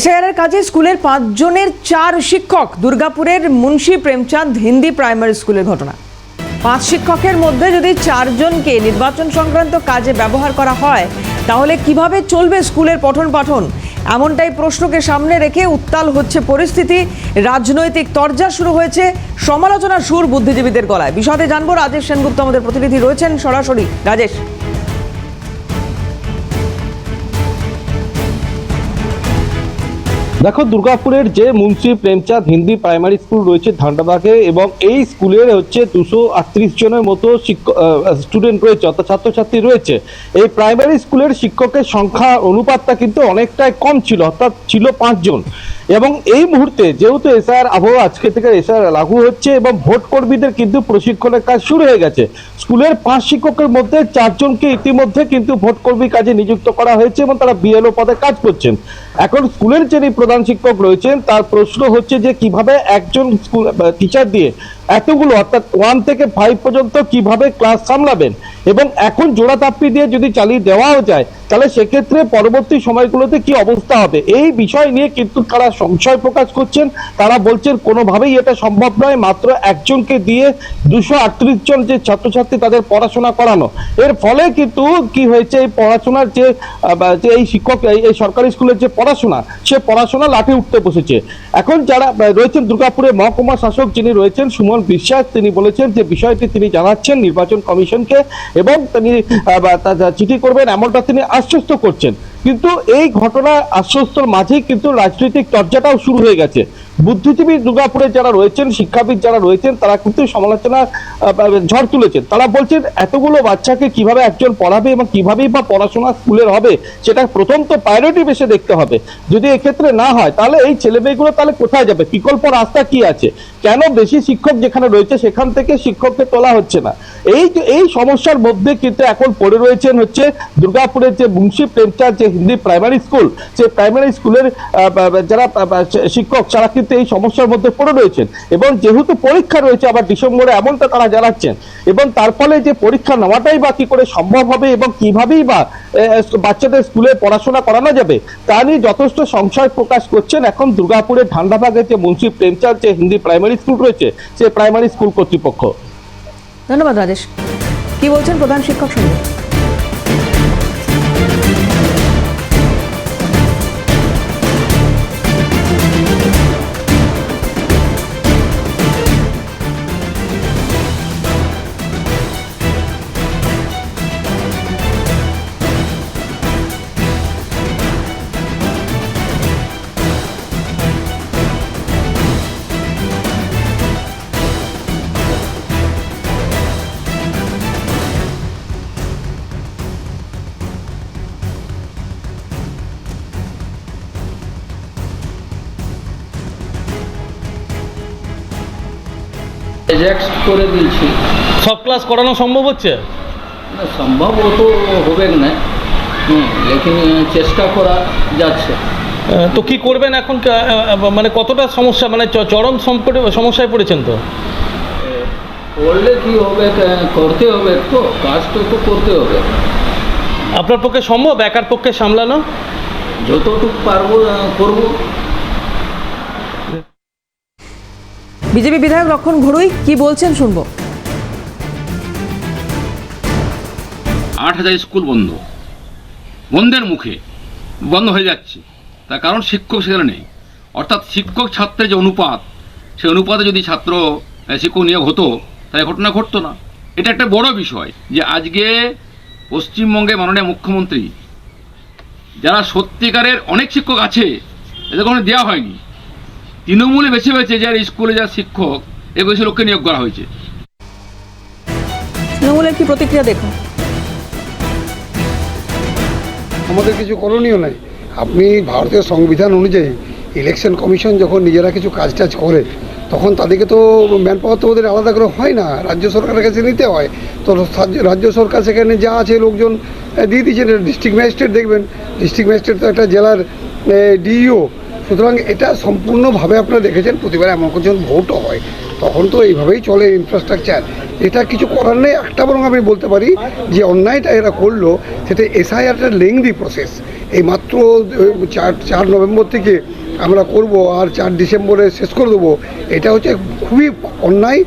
এসআইআরের কাজে স্কুলের পাঁচজনের চার শিক্ষক, দুর্গাপুরের মুন্সী প্রেমচাঁদ হিন্দি প্রাইমারি স্কুলের ঘটনা। পাঁচ শিক্ষকের মধ্যে যদি চারজনকে নির্বাচন সংক্রান্ত কাজে ব্যবহার করা হয়, তাহলে কীভাবে চলবে স্কুলের পঠন পাঠন? এমনটাই প্রশ্নকে সামনে রেখে উত্তাল হচ্ছে পরিস্থিতি। রাজনৈতিক তরজা শুরু হয়েছে সমালোচনার সুর বুদ্ধিজীবীদের গলায়। বিশদে জানব রাজেশ সেনগুপ্ত, আমাদের প্রতিনিধি রয়েছেন সরাসরি। রাজেশ। দেখো, দুর্গাপুরের যে মুন্সি প্রেমচাঁদ হিন্দি প্রাইমারি স্কুল রয়েছে ধান্ডাবাগে এবং এই স্কুলের হচ্ছে দুশো আটত্রিশ জনের মতো স্টুডেন্ট রয়েছে, অর্থাৎ ছাত্রছাত্রী রয়েছে। এই প্রাইমারি স্কুলের শিক্ষকের সংখ্যা অনুপাতটা কিন্তু অনেকটাই কম ছিল, অর্থাৎ ছিল পাঁচজন এবং এই মুহূর্তে যেহেতু এসআর আবহাওয়া আজকে থেকে এসআর লাগু হচ্ছে এবং ভোট কর্মীদের কিন্তু প্রশিক্ষণের কাজ শুরু হয়ে গেছে, স্কুলের পাঁচ শিক্ষকের মধ্যে চারজনকে ইতিমধ্যে কিন্তু ভোট কর্মী কাজে নিযুক্ত করা হয়েছে এবং তারা বিএলও পদে কাজ করছেন। এখন স্কুলের যিনি প্রধান শিক্ষক রয়েছেন তার প্রশ্ন হচ্ছে যে কীভাবে একজন টিচার দিয়ে এতগুলো, অর্থাৎ ওয়ান থেকে ফাইভ পর্যন্ত কীভাবে ক্লাস সামলাবেন? এবং এখন জোড়া তাপ্পি দিয়ে যদি চালিয়ে দেওয়াও যায়, তাহলে সেক্ষেত্রে পরবর্তী সময়গুলোতে কি অবস্থা হবে? এই বিষয় নিয়ে কিন্তু তারা সংশয় প্রকাশ করছেন। তারা বলছেন, কোনোভাবেই এটা সম্ভব নয়। মাত্র একজনকে দিয়ে দুশো আটত্রিশ জন যে ছাত্রছাত্রী তাদের পড়াশোনা করানো। এর ফলে কিন্তু কি হয়েছে? এই পড়াশোনার যে এই শিক্ষক, এই সরকারি স্কুলের যে পড়াশোনা, সে পড়াশোনা লাঠি উঠতে বসেছে। এখন যারা রয়েছেন দুর্গাপুরে মহকুমা শাসক যিনি রয়েছেন, সুমন বিশ্বাস তিনি বলেছেন যে বিষয়টি তিনি জানাচ্ছেন নির্বাচন কমিশনকে এবং তিনি চিঠি করবেন এমনটা তিনি আশ্বস্ত করছেন। কিন্তু এই ঘটনা আশ্বস্তর মাঝেই কিন্তু রাজনৈতিক চর্চাটাও শুরু হয়ে গেছে। বুদ্ধিজীবী দুর্গাপুরে যারা রয়েছেন, শিক্ষাবিদ যারা রয়েছেন, তারা কিন্তু সমালোচনা ঝড় তুলেছেন। তারা বলছেন, এতগুলো বাচ্চাকে কীভাবে একজন পড়াবে এবং কিভাবেই বা পড়াশোনা স্কুলের হবে, সেটা প্রথম তো প্রায়োরিটি বেশি দেখতে হবে। যদি এক্ষেত্রে না হয়, তাহলে এই ছেলে মেয়েগুলো তাহলে কোথায় যাবে? বিকল্প রাস্তা কি আছে? কেন বেশি শিক্ষক যেখানে রয়েছে, সেখান থেকে শিক্ষককে তোলা হচ্ছে না? এই এই সমস্যার মধ্যে কিন্তু এখন পড়ে রয়েছেন হচ্ছে দুর্গাপুরের যে মুন্সি প্রেমচাঁদ যে হিন্দি প্রাইমারি স্কুল সেই প্রাইমারি স্কুলের যারা শিক্ষক, তারা কিন্তু এই সমস্যার মধ্যে পড়ে রয়েছেন এবং যেহেতু পরীক্ষা রয়েছে আবার ডিসেম্বরে এমনটা তারা জানাচ্ছেন এবং তার ফলে যে পরীক্ষা নেওয়াটাই বা কি করে সম্ভব হবে এবং কিভাবেই বা বাচ্চাদের স্কুলে পড়াশোনা করানো যাবে, তা নিয়ে যথেষ্ট সংশয় প্রকাশ করছেন এখন দুর্গাপুরের ঠান্ডাভাগের যে মুন্সি প্রেমচাঁদ যে হিন্দি প্রাইমারি স্কুল রয়েছে সেই প্রাইমারি স্কুল কর্তৃপক্ষ। ধন্যবাদ রাজেশ। কি বলছেন প্রধান শিক্ষক শুনুন রিজেক্ট করে দিয়েছি। সব ক্লাস করানো সম্ভব হচ্ছে? না, সম্ভব ও তো হবে না। হুম লেকিন চেষ্টা করা যাচ্ছে। তো কি করবেন এখন? মানে কতটা সমস্যা? মানে চরম সংকটে সমস্যায় পড়েছেন তো? করলে কি হবে? করতে হবে তো কাজটা তো করতে হবে। আপনার পক্ষে সম্ভব? একার পক্ষে সামলানো? যতটুকু পারব করব। বিজেপি বিধায়ক রক্ষণ ঘড়ুই কি বলছেন শুনব। আট হাজার স্কুল বন্ধ। বন্ধের মুখে। বন্ধ হয়ে যাচ্ছে। তার কারণ শিক্ষক সেখানে নেই। অর্থাৎ শিক্ষক ছাত্রের যে অনুপাত, সেই অনুপাতে যদি ছাত্র শিক্ষক নিয়োগ হতো, তাহলে ঘটনা ঘটতো না। এটা একটা বড় বিষয় যে আজকে পশ্চিমবঙ্গে মাননীয় মুখ্যমন্ত্রী, যারা সত্যিকারের অনেক শিক্ষক আছে, এদের কোনো দেওয়া হয়নি। তৃণমূলে বেছে বেছে যারা স্কুলে যা শিক্ষক সে লোককে নিয়োগ করা হয়েছে। তৃণমূলের কি প্রতিক্রিয়া দেখুন? আমাদের কিছু করণীয় নাই। আপনি ভারতীয় সংবিধান অনুযায়ী ইলেকশন কমিশন যখন নিজেরা কিছু কাজ টাজ করে তখন তাদেরকে তো ম্যান পাওয়ার তো ওদের আলাদা করে হয় না। রাজ্য সরকারের কাছে নিতে হয়। তো রাজ্য- রাজ্য সরকার সেখানে যা আছে লোকজন দিয়ে দিচ্ছেন ডিস্ট্রিক্ট ম্যাজিস্ট্রেট দেখবেন। ডিস্ট্রিক্ট ম্যাজিস্ট্রেট তো একটা জেলার ডিইও সুতরাং এটা সম্পূর্ণভাবে আপনারা দেখেছেন, প্রতিবার এমন যখন ভোটও হয়, তখন তো এইভাবেই চলে ইনফ্রাস্ট্রাকচার এটা কিছু করার নেই, একটা বরং আমি বলতে পারি যে অন্যায়টা এরা করল, সেটা এসআইআরটা লেংদি প্রসেস এই মাত্র মাত্র চার চার নভেম্বর থেকে আমরা করব আর চার ডিসেম্বরে শেষ করে দেবো, এটা হচ্ছে খুবই অন্যায়।